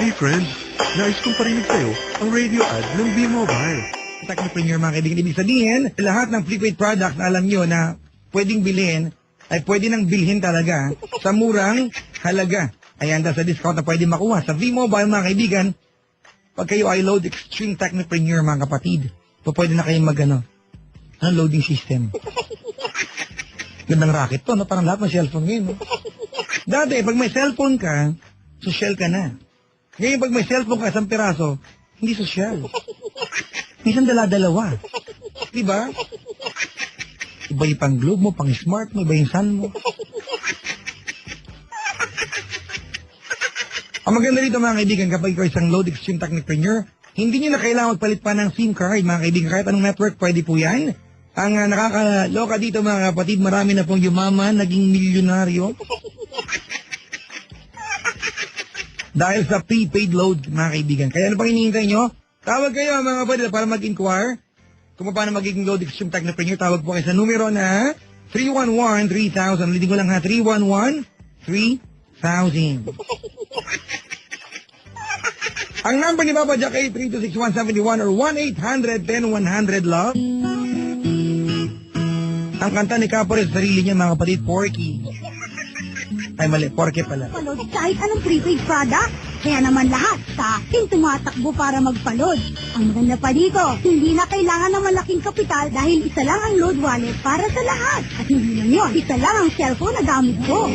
Hey friend, nais kong parinig sa'yo ang radio ad ng B-Mobile. Technopreneur mga kaibigan. Ibig sabihin, lahat ng prepaid product na alam nyo na pwedeng bilhin, ay pwede nang bilhin talaga sa murang halaga. Ayan, dahil sa discount na pwede makuha. Sa V-Mobile mga kaibigan, pag kayo ay load extreme technopreneur mga kapatid, po pwede na kayong mag ano, ng loading system. Gandang racket to, no? Parang lahat ng cellphone ngayon, no? Dati, pag may cellphone ka, social ka na. Ngayon, pag may cellphone ka, isang piraso, hindi social. Minsan dala-dalawa. Di ba? Iba yung pang globe mo, pang smart mo, iba yung sun mo. Ang maganda rito mga kaibigan, kapag ikaw isang load extreme technopreneur, hindi nyo na kailangan magpalit pa ng SIM card, mga kaibigan. Kahit anong network, pwede po yan. Ang uh, nakakaloka dito mga kapatid, marami na pong yumaman, naging milyonaryo. Dahil sa prepaid load, mga kaibigan. Kaya ano pang hinihintay nyo? Tawag kayo mga kapatid para mag-inquire. Kung paano magiging load extreme technopreneur, tawag po kayo sa numero na 311-3000. Ulitin ko lang ha, 311-3000. Ang number ni Papa Jack ay 326-171 or 1-800-100-LOVE. Ang kanta ni rin sa sarili niya, mga kapatid, Porky. Ay, mali, Porky pala. Palod kahit anong prepaid product. Kaya naman lahat sa akin tumatakbo para magpalod. Ang maganda pa dito, hindi na kailangan ng malaking kapital dahil isa lang ang load wallet para sa lahat. At hindi lang yun, isa lang ang cellphone na gamit ko.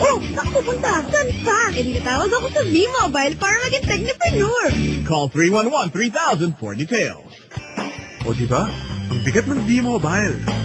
Oh, saan pupunta? Saan ka? Eh, di tawag ako sa V-Mobile para maging technopreneur. Call 311-3000 for details. O diba? Ang bigat ng B-Mobile.